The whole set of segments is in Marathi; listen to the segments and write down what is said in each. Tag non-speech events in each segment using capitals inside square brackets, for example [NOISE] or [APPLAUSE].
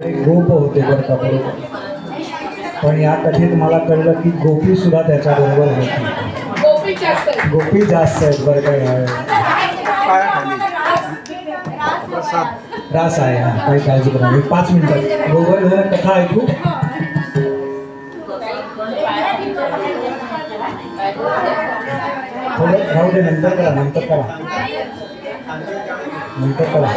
एक गोप होते बरं का पण या कथेत मला कळलं की गोपी सुद्धा त्याच्या बरोबर होती गोपी जास्त आहे. गोपी जास्त आहेत बरं का यावेळी. रास आहे हा काही काळजी करा. मी पाच मिनिटात गोवर्धन कथा ऐकू. थोडं राहू दे नंतर करा नंतर करा. नंतर करा.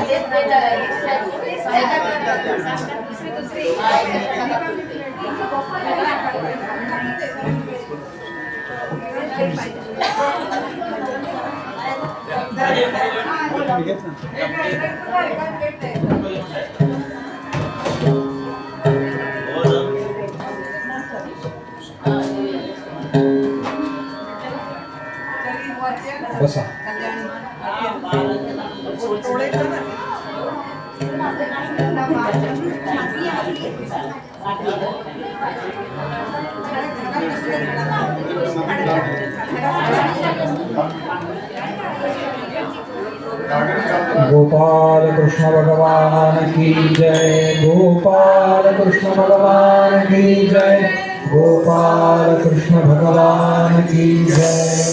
बसा गोपाल कृष्ण भगवान की जय गोपाल कृष्ण भगवान की जय गोपाल कृष्ण भगवान की जय।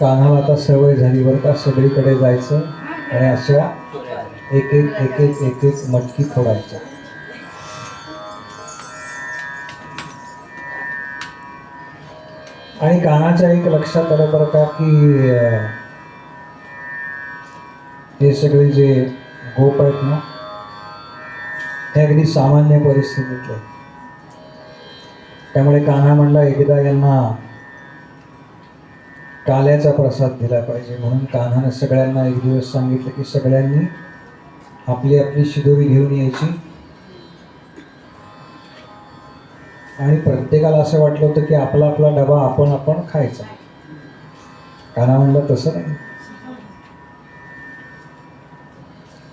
कानाला आता सवय झाली बरं का सगळीकडे जायचं आणि अशा एक एक एक एक एक एक मटकी फोडायच्या आणि कानाच्या एक लक्षात आलं बरं का की हे सगळे जे गोप आहेत ना हे अगदी सामान्य परिस्थितीतले आहेत. त्यामुळे कान्हा म्हणला एकदा यांना काल्याचा प्रसाद दिला पाहिजे म्हणून कान्हानं सगळ्यांना एक दिवस सांगितलं की सगळ्यांनी आपली आपली शिदोरी घेऊन यायची. आणि प्रत्येकाला असं वाटलं होतं की आपला आपला डबा आपण आपण खायचा. काना म्हणलं तसं नाही.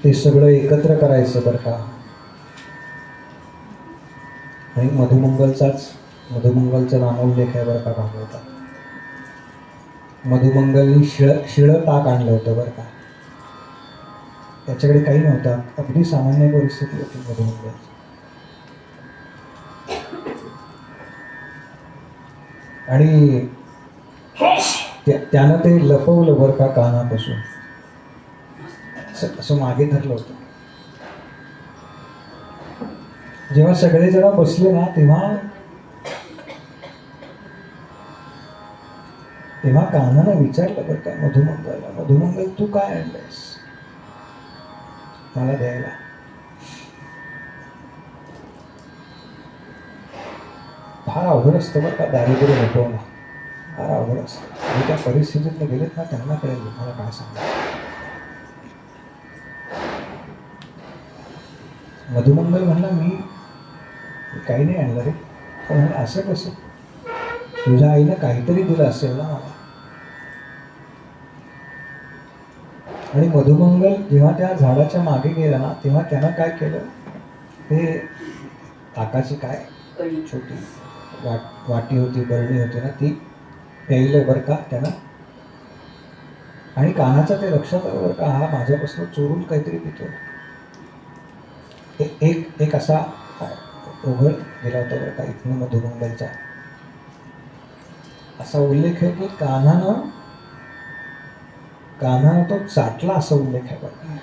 ते सगळं एकत्र करायचं बरं का. आणि मधुमंगलचाच मधुमंगलचा नामोल्लेख आहे बरं का भागवता मधुमंगलनी शिळ शिळं ताक आणलं होतं बरं का. त्याच्याकडे काही नव्हता. अगदी सामान्य परिस्थिती होती मधुमंगलची आणि त्यानं ते लपवलं बरं का कानापासून. असं- मागे धरलं होतं. जेव्हा सगळे जण बसले ना तेव्हा तेव्हा कानानं विचारलं बरं का मधुमंगलला मधुमंगल तू काय आणलंयस? मला द्यायला फार अवघड असतं बरं का दारिद्र्य लपवणं फार अवघड असतं आणि त्या परिस्थितीत गेलेत ना त्यांना कळेल मला काय सांगायचं मधुमंगल म्हणला मी काही नाही आणलं रे पण म्हणलं, असं कसं तुझ्या आईनं काहीतरी दिलं असेल ना मला आणि मधुमंगल जेव्हा त्या झाडाच्या मागे गेला ना तेव्हा त्यानं काय केलं? ते ताकाची काय छोटी वाट वाटी होती बरणी होती ना ती प्यायलं बरं का त्यानं? आणि कानाचं ते लक्षात आलं बरं का हा माझ्यापासून चोरून काहीतरी पितोय ए- एक एक असा उघड गेला होता बरं का इथनं मधुमंगलचा असा उल्लेख आहे की कान्हानं कान्हानं तो चाटला असा उल्लेख आहे बघा.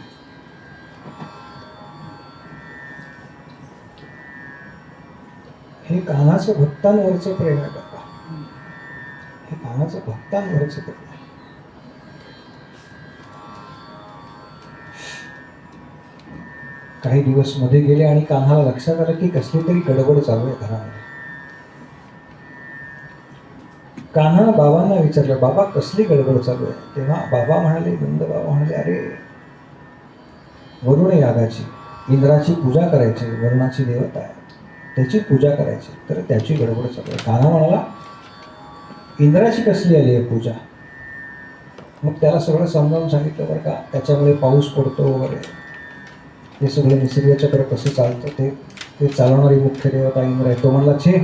हे कान्हाचं भक्तांवरचं प्रेम आहे बघा हे कान्हाचं भक्तांवरचं प्रेम आहे. काही दिवसमध्ये गेले आणि कान्हाला लक्षात आलं की कसली तरी गडबड चालू आहे घरामध्ये. कान्हानं बाबांना विचारलं बाबा कसली गडबड चालू आहे? तेव्हा बाबा म्हणाले नंद बाबा म्हणाले अरे वरुण यागाची इंद्राची पूजा करायची वरुणाची देवता आहे त्याची पूजा करायची तर त्याची गडबड चालू आहे. कान्हा म्हणाला इंद्राची कसली आली आहे पूजा? मग त्याला सगळं समजावून सांगितलं बरं का त्याच्यामुळे पाऊस पडतो वगैरे. हे सगळं निसर्गचक्र कसं चालतं ते ते चालवणारी मुख्य देवता इंद्र आहे तो म्हणला छे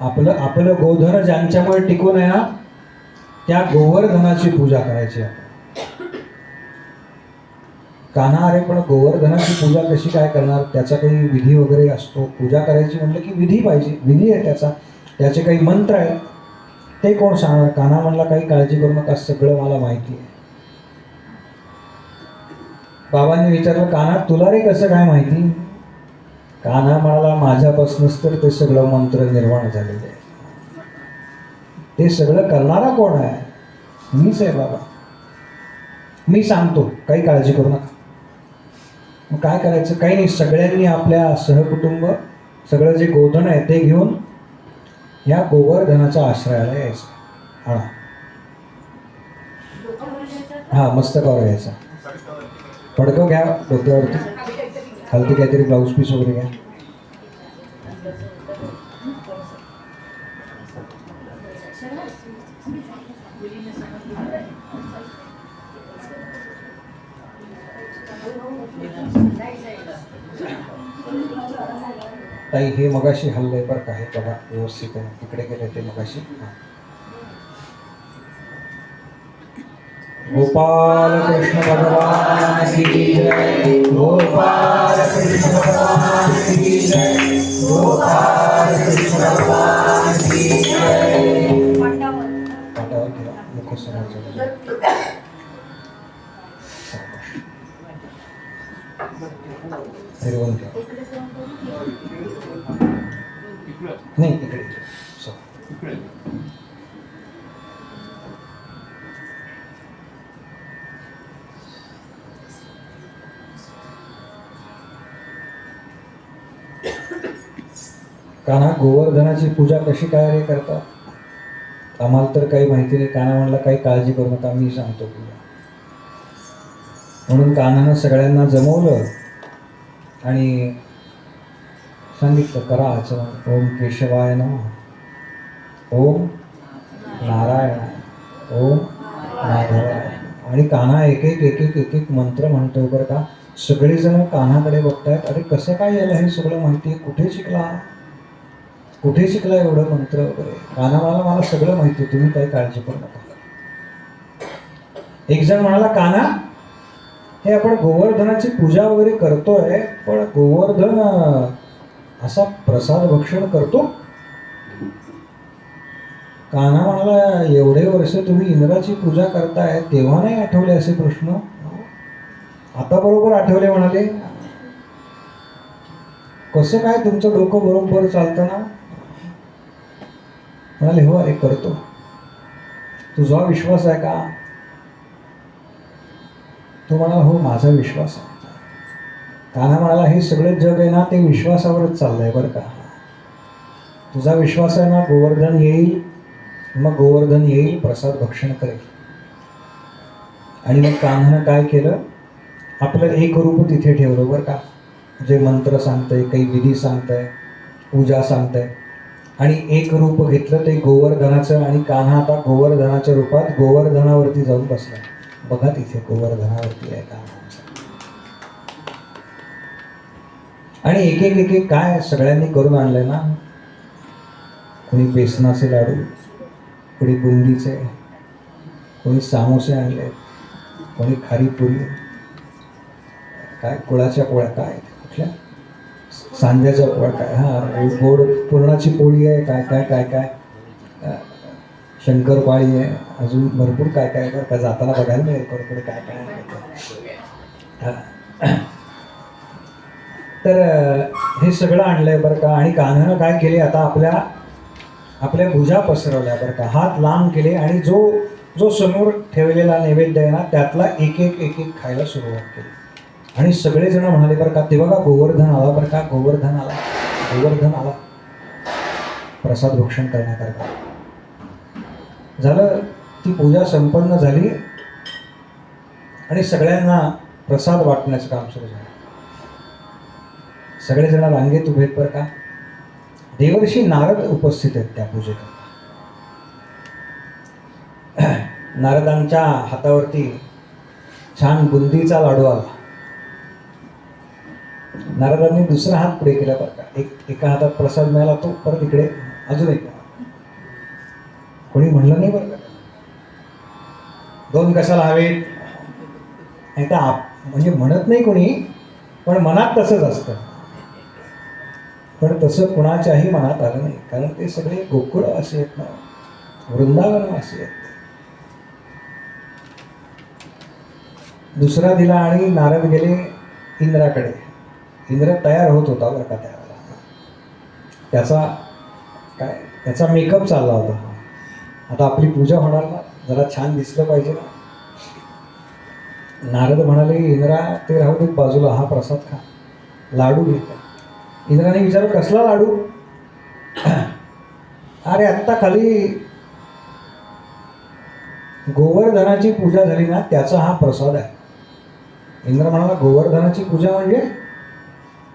आपलं आपलं गोधन ज्यांच्यामुळे टिकून आहे ना त्या गोवर्धनाची पूजा करायची कान्हा अरे पण गोवर्धनाची पूजा कशी काय करणार? त्याचा काही विधी वगैरे असतो. पूजा करायची म्हटलं की विधी पाहिजे. विधी आहे त्याचा. त्याचे काही मंत्र आहेत. ते कोण सांगणार? कान्हा म्हणला काही काळजी करू नका सगळं मला माहिती आहे. बाबांनी विचारलं कान्हा तुला रे कसं काय माहिती? कान्हा म्हणाला माझ्यापासूनच तर ते सगळं मंत्र निर्माण झालेलं आहे. ते सगळं करणारा कोण आहे? मीच आहे बाबा. मी सांगतो काही काळजी करू नका. मग काय करायचं? काही नाही सगळ्यांनी आपल्या सहकुटुंब सगळं जे गोधन आहे ते घेऊन या गोवर्धनाच्या आश्रयाला यायचं. हा. हा मस्तकावर यायचा. पडकं घ्या डोक्यावरती. खालती काहीतरी ब्लाऊज पीस वगैरे घ्या ताई हे मगाशी हल्लंय बरं का हे बघा व्यवस्थित आहे. तिकडे गेले ते मगाशी. हां. गोपाल कृष्ण भगवान की जय। गोपाल कृष्ण भगवान की जय। गोपाल कृष्ण भगवान की जय। नाही इकडे. कान्हा गोवर्धनाची पूजा कशी काय करतात आम्हाला तर काही माहिती नाही. कान्हा म्हणला काही काळजी करू नका मी सांगतो तुला. म्हणून कान्हानं सगळ्यांना जमवलं आणि सांगितलं करा आचरण. ओम केशवाय नम. ओम नारायण. ओम माधवाय आणि कान्हा एक एक एक एक एक एक मंत्र म्हणतोय बरं का. सगळेजण कान्हाकडे बघतायत. अरे कसं काय याला हे सगळं माहिती आहे? कुठे शिकला? कुठे शिकला एवढं मंत्र वगैरे? कानामाला मला मला सगळं माहिती आहे. तुम्ही काही काळजी करू नका. एक जण म्हणाला काना हे आपण गोवर्धनाची पूजा वगैरे करतोय पण गोवर्धन असा प्रसाद भक्षण करतो? कान्हा म्हणाला एवढे वर्ष तुम्ही इंद्राची पूजा करताय तेव्हा नाही आठवले असे प्रश्न. आता बरोबर आठवले म्हणाले. कसं काय तुमचं डोकं बरोबर चालतं ना? म्हणाले हो अरे करतो. तुझा विश्वास आहे का? तो म्हणाला हो माझा विश्वास आहे. कान्हा म्हणाला हे सगळं जग आहे ना ते विश्वासावरच चाललंय बरं का. तुझा विश्वास आहे ना गोवर्धन येईल मग गोवर्धन येईल प्रसाद भक्षण करेल. आणि मग कान्हानं काय केलं? आपलं एक रूप तिथे ठेवलं बरं का. जे मंत्र सांगतंय काही विधी सांगतंय पूजा सांगतंय. आणि एक रूप घेतलं ते गोवर्धनाचं आणि कान्हा आता गोवर्धनाच्या रूपात गोवर्धनावरती जाऊन बसला. बघा तिथे गोवर्धनावरती आहे कान्हा आणि एक एक एक एक काय सगळ्यांनी करून आणलंय ना? कोणी बेसनाचे लाडू कोणी बुंदीचे कोणी सामोसे आणले कोणी खारी पुरी काय कुळाच्या पोळ्या काय? कुठल्या? सांज्याच्या पोळ्या काय हां गोड पुरणाची पोळी आहे काय काय काय काय? शंकरपाळी आहे. अजून भरपूर काय काय बरं का जाताना बघायला मिळेल. कोणी काय काय हां. तर हे सगळं आणलंय बरं का? आणि कान्हानं काय केले आता आपल्या आपल्या भुजा पसरवल्या बरं का? हात लांब केले आणि जो जो समोर ठेवलेला नैवेद्य आहे ना त्यातला एक एक एक एक खायला सुरुवात केली. आणि सगळेजण म्हणाले बरं का ते बघा गोवर्धन आला? बरं का गोवर्धन आला? गोवर्धन आला? प्रसाद भक्षण करण्याकरता. झालं ती पूजा संपन्न झाली आणि सगळ्यांना प्रसाद वाटण्याचं काम सुरू झालं. सगळेजण रांगेत उभे बरं का? देवर्षी नारद उपस्थित आहेत त्या पूजेत [CLEARS THROAT] नारदांच्या हातावरती छान बुंदीचा लाडू आला. नारदांनी दुसरा हात पुढे केला बरं का. एक एका हातात प्रसाद मिळाला तो परत इकडे अजून एक कोणी म्हणलं नाही बरं का? दोन कशाला हवेत? नाही तर आप म्हणजे म्हणत नाही कोणी पण मनात तसंच असतं. पण तसं कुणाच्याही मनात आलं नाही कारण ते सगळे गोकुळवासी आहेत ना. वृंदावनवासी आहेत. दुसरा दिला आणि नारद गेले इंद्राकडे. इंद्र तयार होत होता बरं का त्यावेळेला त्याचा काय त्याचा मेकअप चालला होता. आता आपली पूजा होणार ना जरा छान दिसलं पाहिजे ना. नारद म्हणाले इंद्रा ते राहू देत बाजूला हा प्रसाद खा. लाडू घे इंद्राने विचारलं कसला लाडू? [CLEARS THROAT] अरे आत्ता खाली गोवर्धनाची पूजा झाली ना त्याचा हा प्रसाद आहे. इंद्र म्हणाला गोवर्धनाची पूजा म्हणजे?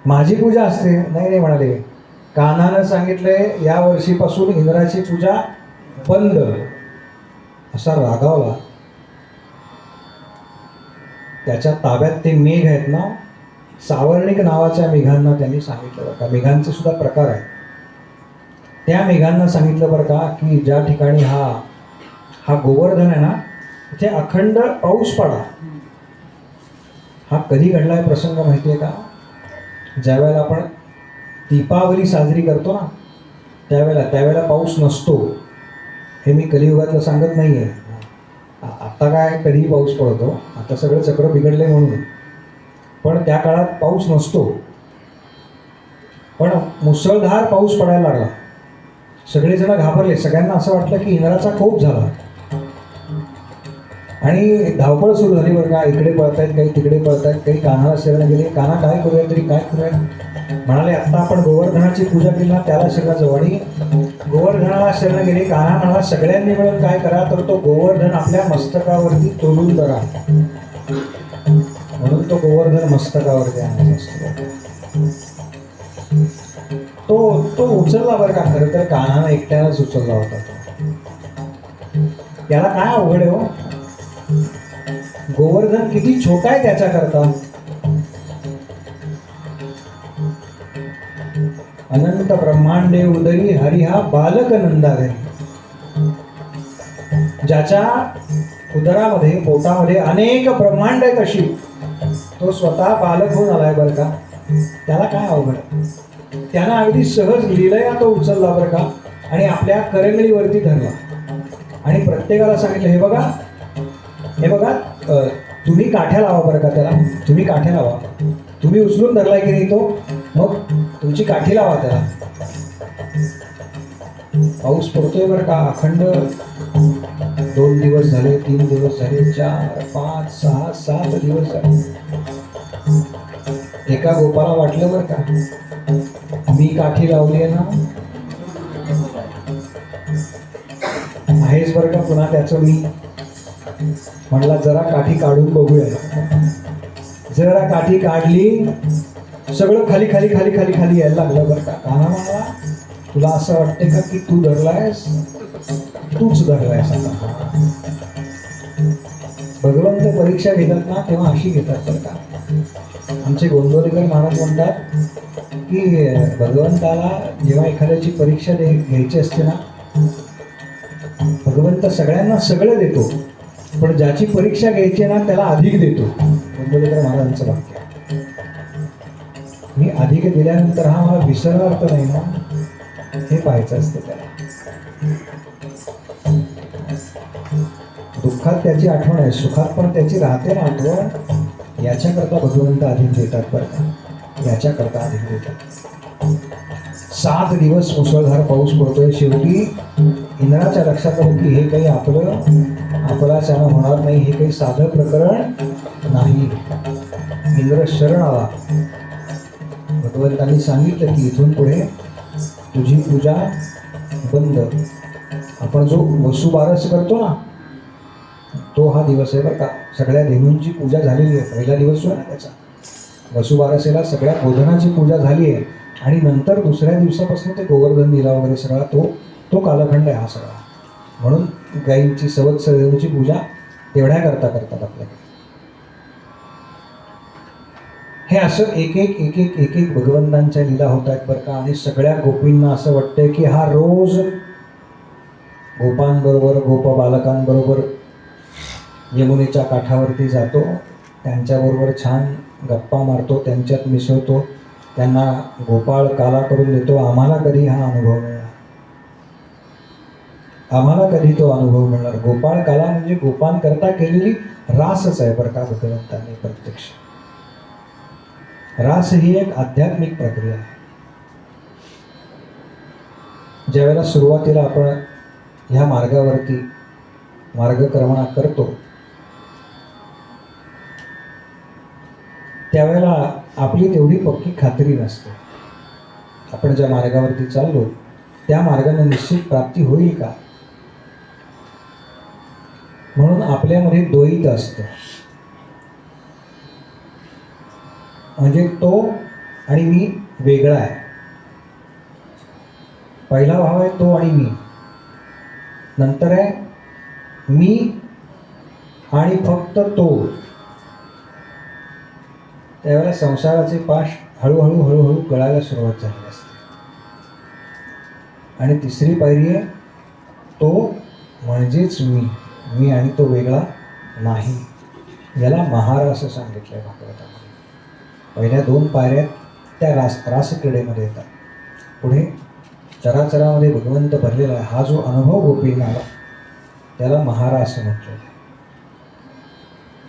माझी पूजा असते. नाही नाही म्हणाले. कानानं सांगितलंय या वर्षीपासून इंद्राची पूजा बंद. असा रागावला त्याच्या ताब्यात ते मेघ आहेत ना? सावर्णिक नावाच्या मेघांना त्यांनी सांगितलं बरं का. मेघांचे सुद्धा प्रकार आहेत. त्या मेघांना सांगितलं बरं का की ज्या ठिकाणी हा हा गोवर्धन आहे ना तिथे अखंड पाऊस पडा. हा कधी घडलाय प्रसंग माहिती आहे का? ज्यावेळेला आपण दीपावली साजरी करतो ना त्यावेळेला त्यावेळेला पाऊस नसतो. हे मी कलियुगातलं सांगत नाही आहे आत्ता काय कधीही पाऊस पडतो. आता सगळं चक्र बिघडले म्हणून. पण त्या काळात पाऊस नसतो. पण मुसळधार पाऊस पडायला लागला. सगळेजण घाबरले. सगळ्यांना असं वाटलं की इंद्राचा कोप झाला. आणि धावपळ सुरू झाली बरं का. इकडे पळतायत काही तिकडे पळतायत काही कानाला शरण गेले. काना काय करूया तरी काय करूया? म्हणाले आत्ता आपण गोवर्धनाची पूजा केली ना त्याला शरण जाऊ आणि गोवर्धनाला शरण गेले. काना म्हणाला सगळ्यांनी मिळून काय करा तर तो गोवर्धन आपल्या मस्तकावरती तोलून धरा म्हणून तो गोवर्धन मस्तकावरती आणायचा असतो. तो तो उचलला बरं का. खरं तर कानानं एकट्यानंच उचलला होता तो. याला काय अवघड आहे हो? गोवर्धन किती छोटा आहे त्याच्याकरता? अनंत ब्रह्मांडे उदयी हरी हा बालक नंदाघरी ज्याच्या उदरामध्ये पोटामध्ये अनेक ब्रह्मांड आहेत अशी. तो स्वतः बालक होऊन आलाय बरं का? त्याला काय अवघड त्यानं अगदी सहज लिलया तो उचलला बरं का? आणि आपल्या करंगळीवरती धरला. आणि प्रत्येकाला सांगितलं हे बघा हे बघा तुम्ही काठ्या लावा बरं का त्याला? तुम्ही काठ्या लावा. तुम्ही उचलून धरलाय की नाही तो? मग तुमची काठी लावा त्याला. पाऊस पडतोय बरं का अखंड. दोन दिवस झाले तीन दिवस झाले चार पाच सहा सात दिवस झाले. एका गोपाला वाटलं बरं का मी काठी लावली आहे ना. आहेच बरं का पुन्हा त्याचं मी. म्हणला जरा काठी काढून बघूया. जरा काठी काढली सगळं खाली खाली खाली खाली खाली यायला लागलं बरं का. काना मला तुला असं वाटते का की तू धरलायस? तूच धरलायस आता. भगवंत परीक्षा घेतात ना तेव्हा अशी घेतात बरं का. आमचे गोंदवलेकर महाराज म्हणतात की भगवंताला जेव्हा एखाद्याची परीक्षा दे घ्यायची असते ना भगवंत सगळ्यांना सगळं देतो. पण ज्याची परीक्षा घ्यायची ना त्याला अधिक देतो. कुंभलेकर महाराजांचं वाक्य. मी अधिक दिल्यानंतर हा मला विसरणार अर्थ नाही ना. हे पाहायचं असतं त्याला. दुःखात त्याची आठवण आहे सुखात पण त्याची राहते ना आठवण. याच्याकरता भगवंत अधिक देतात बरं याच्याकरता अधिक देतात. सात दिवस मुसळधार पाऊस पडतोय शेवटी. इंद्राच्या लक्षात आलं की हे काही आपलं आपल्याच्यानं होणार नाही हे काही साधं प्रकरण नाही. इंद्र शरण आला. भगवंतांनी सांगितलं की इथून पुढे तुझी पूजा बंद. आपण जो वसुबारस करतो ना तो हा दिवस आहे बरं का. सगळ्या देवींची पूजा झालेली आहे. पहिला दिवस जो आहे ना त्याचा. वसुबारसेला सगळ्या गोधनाची पूजा झाली आहे. आणि नंतर दुसऱ्या दिवसापासून ते गोवर्धन दिला वगैरे सगळा तो तो कालखंड आहे हा सगळा. म्हणून गायींची सवत सदैवची पूजा तेवढ्या करता करतात आपल्याकडे हे असं एक एक एक एक एक एक भगवंतांच्या लीला होत आहेत बरं का. आणि सगळ्या गोपींना असं वाटतंय की हा रोज गोपांबरोबर गोप बालकांबरोबर यमुनेच्या काठावरती जातो. त्यांच्याबरोबर छान गप्पा मारतो त्यांच्यात मिसळतो. त्यांना गोपाळ काला करून देतो. आम्हाला कधी हा अनुभव आम्हाला कधी तो अनुभव मिळणार? गोपाळ कला म्हणजे गोपांकरता केलेली रासच आहे बरं का भगवंतांनी प्रत्यक्ष. रास ही एक आध्यात्मिक प्रक्रिया आहे. ज्यावेळेला सुरुवातीला आपण ह्या मार्गावरती मार्गक्रमणा करतो त्यावेळेला आपली तेवढी पक्की खात्री नसते. आपण ज्या मार्गावरती चाललो त्या मार्गाने निश्चित प्राप्ती होईल का? म्हणून आपल्यामध्ये द्वैत असतं. म्हणजे तो आणि मी वेगळा आहे. पहिला भाव आहे तो आणि मी. नंतर आहे मी आणि फक्त तो. त्यावेळेला संसाराचे पाश हळूहळू हळूहळू गळायला सुरुवात झाली असते. आणि तिसरी पायरी आहे तो म्हणजेच मी. मी आणि तो वेगळा नाही. याला महार असं सांगितलं आहे भागवतामध्ये. पहिल्या दोन पायऱ्या त्या रास रासक्रीडेमध्ये येतात. पुढे चराचरामध्ये भगवंत भरलेला आहे. हा जो अनुभव गोपींना आला त्याला महारा असं म्हटलं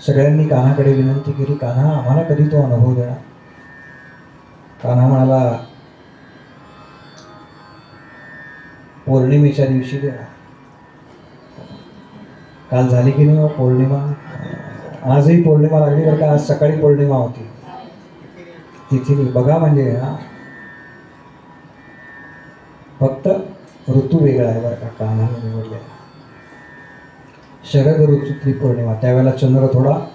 सगळ्यांनी कान्हाकडे विनंती केली कान्हा आम्हाला कधी तो अनुभव देणार? कान्हा म्हणाला पौर्णिमेच्या दिवशी देणार. काल झाली की नाही पौर्णिमा? आजही पौर्णिमा लागली बरं का आज सकाळी पौर्णिमा होती. तिथी बघा म्हणजे हा. फक्त ऋतू वेगळा आहे बरं का कानाने निवडलेला. शरद ऋतूतली पौर्णिमा. त्यावेळेला चंद्र थोडा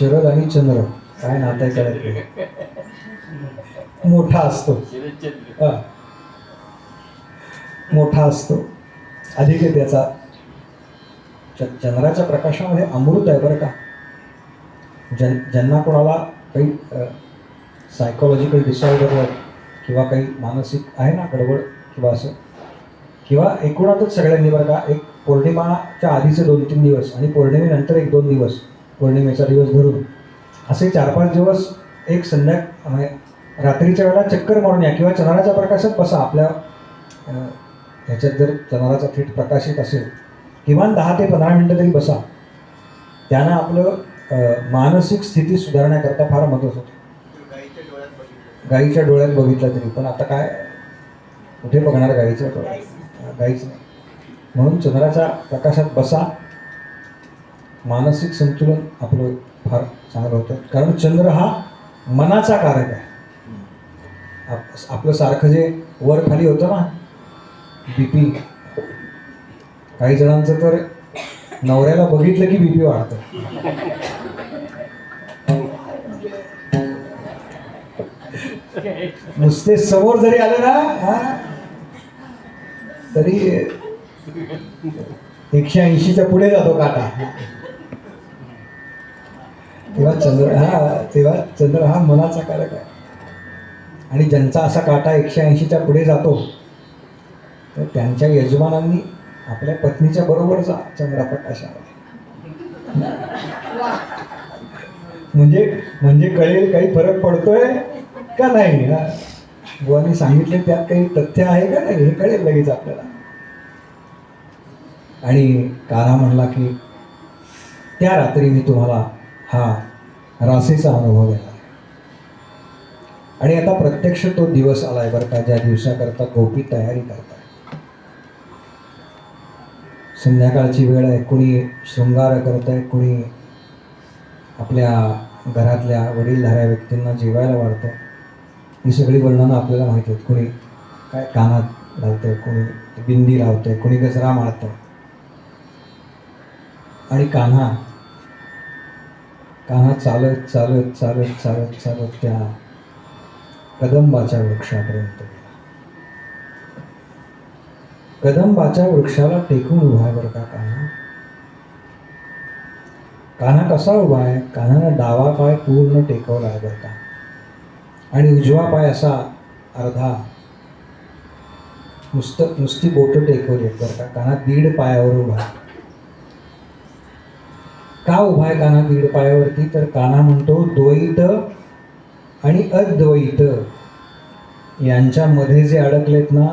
शरद आणि चंद्र. काय नातं कळत. मोठा असतो. मोठा असतो. अधिक त्याचा. चंद्राच्या प्रकाशामध्ये अमृत आहे बरं का. जन ज्यांना कोणाला काही सायकोलॉजिकल डिसऑर्डर किंवा काही मानसिक आहे ना गडबड किंवा असं किंवा एकूणातच सगळ्यांनी बरं का एक पौर्णिमाच्या आधीचे दोन तीन दिवस आणि पौर्णिमेनंतर एक दोन दिवस पौर्णिमेचा दिवस धरून असे चार पाच दिवस एक संध्या म्हणजे रात्रीच्या वेळेला चक्कर मारून या किंवा चंद्राच्या प्रकाशात बसा आपल्या ह्याच्यात जर चंद्राचा थेट प्रकाशित असेल किमान दहा ते पंधरा मिनटं तरी बसा. त्यानं आपलं मानसिक स्थिती सुधारण्याकरता फार मदत होते. गाईच्या डोळ्यात बघितलं. तरी. पण आता काय कुठे बघणार गाईच्या डोळ्यात गाईच नाही म्हणून चंद्राच्या प्रकाशात बसा. मानसिक संतुलन आपलं फार चांगलं होतं. कारण चंद्र हा मनाचा कारक आहे. आप- आपलं सारखं जे वर खाली होतं ना बीपी काही जणांचं तर नवऱ्याला बघितलं की बीपी वाढतं. नुसते समोर जरी आले ना हा, तरी एकशे ऐंशीच्या पुढे जातो काटा. तेव्हा चंद्र हा तेव्हा चंद्र हा मनाचा कारक आहे. आणि ज्यांचा असा काटा एकशे ऐंशीच्या पुढे जातो तर त्यांच्या यजमानांनी आपल्या पत्नीच्या बरोबरचा चंद्रप्रकाशामध्ये म्हणजे म्हणजे कळेल काही फरक पडतोय का नाही? ना बुवानी सांगितले त्यात काही तथ्य आहे का नाही? हे कळेल लगेच आपल्याला. आणि कारा म्हणला की त्या रात्री मी तुम्हाला हा रासेचा अनुभव देणार आणि आता प्रत्यक्ष तो दिवस आलाय बरं का ज्या दिवसाकरता गोपी तयारी करतात. संध्याकाळची वेळ आहे. कुणी शृंगार करत आहे कुणी आपल्या घरातल्या वडीलधाऱ्या व्यक्तींना जेवायला वाढतं ही सगळी वर्णनं आपल्याला माहिती आहेत. कुणी काय कानात घालतंय कुणी बिंदी लावतंय कुणी गजरा माळतं आणि कान्हा कान्हा चालत चालत चालत चालत चालत त्या कदंबाच्या वृक्षापर्यंत गेला. कदंबाच्या वृक्षाला टेकून उभा आहे बरं का कान्हा? कान्हा कसा उभा आहे? कान्हानं डावा पाय पूर्ण टेकवला आहे बरं का? आणि उजवा पाय असा अर्धा नुसतं नुसती बोटं टेकवली आहेत बरं का? कान्हा दीड पायावर उभा आहे. का उभा आहे काना दीड पायावरती? तर काना म्हणतो द्वैत आणि अद्वैत यांच्यामध्ये जे अडकलेत ना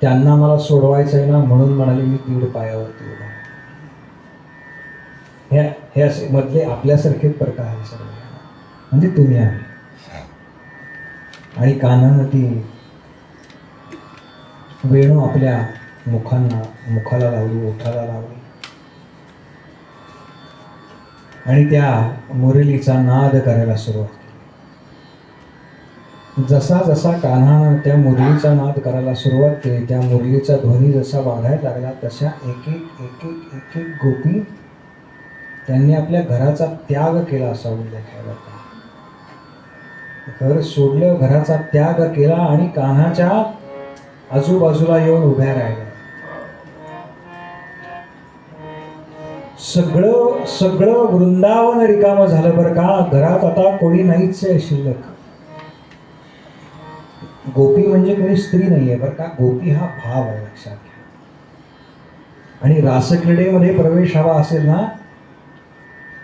त्यांना मला सोडवायचं आहे ना म्हणून म्हणाले मी दीड पायावरती उभा ह्या हे हे असे मधले आपल्यासारखेच प्रकार आहे सर्व. म्हणजे तुम्ही आहे आणि कानानं ती वेणू आपल्या मुखांना मुखाला लावली ओठाला लावली. आणि त्या मुरलीचा नाद करायला सुरुवात जसा जसा कान्हानं त्या मुरलीचा नाद करायला सुरुवात केली त्या मुरलीचा ध्वनी जसा वाढायला लागला तशा एक एक एक एक एक एक गोपी त्यांनी आपल्या घराचा त्याग केला असा उल्लेख आहे बरं घर सोडलं घराचा त्याग केला आणि कान्हाच्या आजूबाजूला येऊन उभ्या राहिल्या. सगळं सगळं वृंदावन रिकामं झालं बरं का. घरात आता कोणी नाहीच आहे शिल्लक. गोपी म्हणजे कोणी स्त्री नाहीये बरं का? गोपी हा भाव आहे लक्षात घ्या. आणि रासक्रीडेमध्ये प्रवेश हवा असेल ना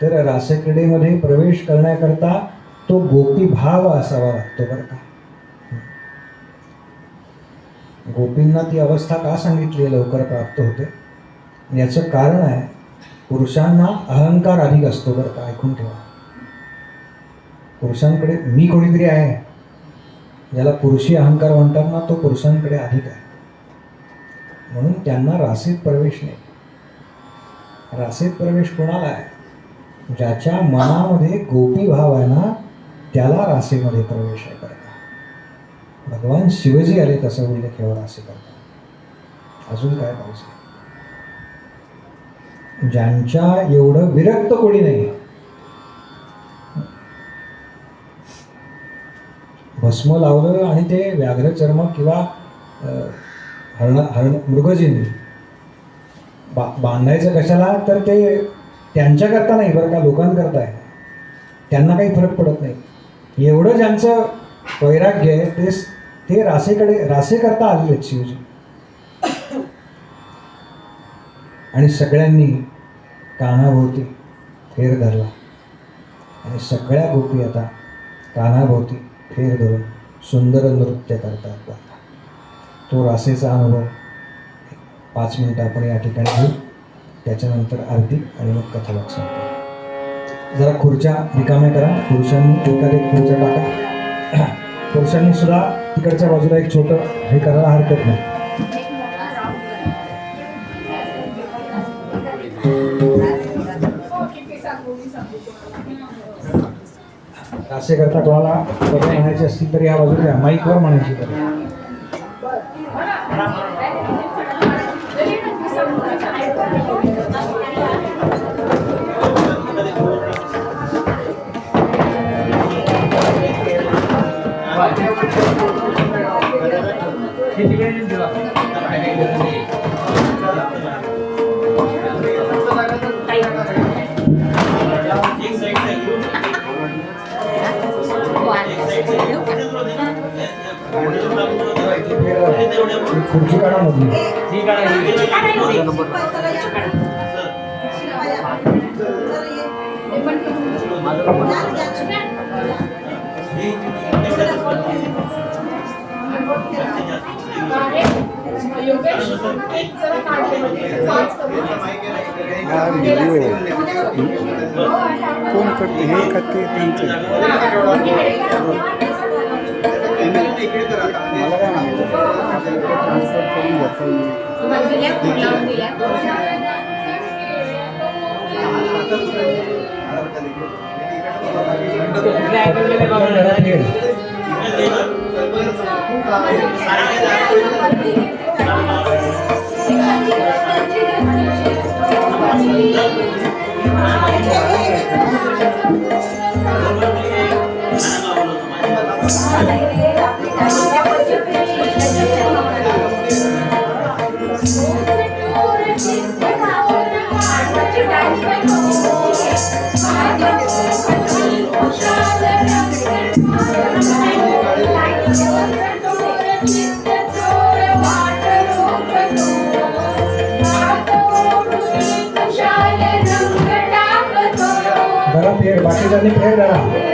तर रासक्रीडेमध्ये प्रवेश करण्याकरता तो गोपी भाव असावा लागतो बरं का? गोपींना ती अवस्था का सांगितली आहे लवकर प्राप्त होते? याचं कारण आहे पुरुषांना अहंकार अधिक असतो बरं का? ऐकून ठेवा. पुरुषांकडे मी कोणीतरी आहे? ज्याला पुरुषी अहंकार म्हणतात ना तो पुरुषांकडे अधिक आहे. म्हणून त्यांना रासीत प्रवेश नाही. रासीत प्रवेश कोणाला आहे? ज्याच्या मनामध्ये गोपी भाव आहे ना त्याला राशीमध्ये प्रवेश आहे करता. भगवान शिवजी आले तसं उल्लेख केवळ राशी करतात अजून काय पाहिजे? ज्यांच्या एवढं विरक्त कोणी नाही भस्म लावलं आणि ते व्याघ्र चर्म किंवा हरण हरण मृगजिंद बा बांधायचं कशाला? तर ते त्यांच्याकरता नाही बरं का लोकांकरता आहे. त्यांना काही फरक पडत नाही. एवढं ज्यांचं वैराग्य आहे ते ते रासेकडे रासेकरता आलेले आहेत शिवजी. आणि सगळ्यांनी कानाभोवती फेर धरला. आणि सगळ्या गोपी आता कानाभोवती फेर धरून सुंदर नृत्य करतात बघा. तो रासेचा अनुभव पाच मिनिटं आपण या ठिकाणी घेऊ. त्याच्यानंतर आरती आणि मग कथा संपतो जरा खुर्च्या रिकाम्या करा. पुरुषांनी एखाद्या खुर्च्या टाका. पुरुषांनी सुद्धा तिकडच्या बाजूला एक छोटं हे करायला हरकत नाही. असे करता कोणाला पदं म्हणायची असतील तर या बाजूला माईकवर म्हणायची तरी. खुर्ची काढा मधली. हा कोण करते? हे करते त्यांचं मला काय माहिती आपल्याला ट्रान्सफर करून घेता येईल घरात ठेव. ठिकाणी फेर धरा आज गोकुळापर्यंत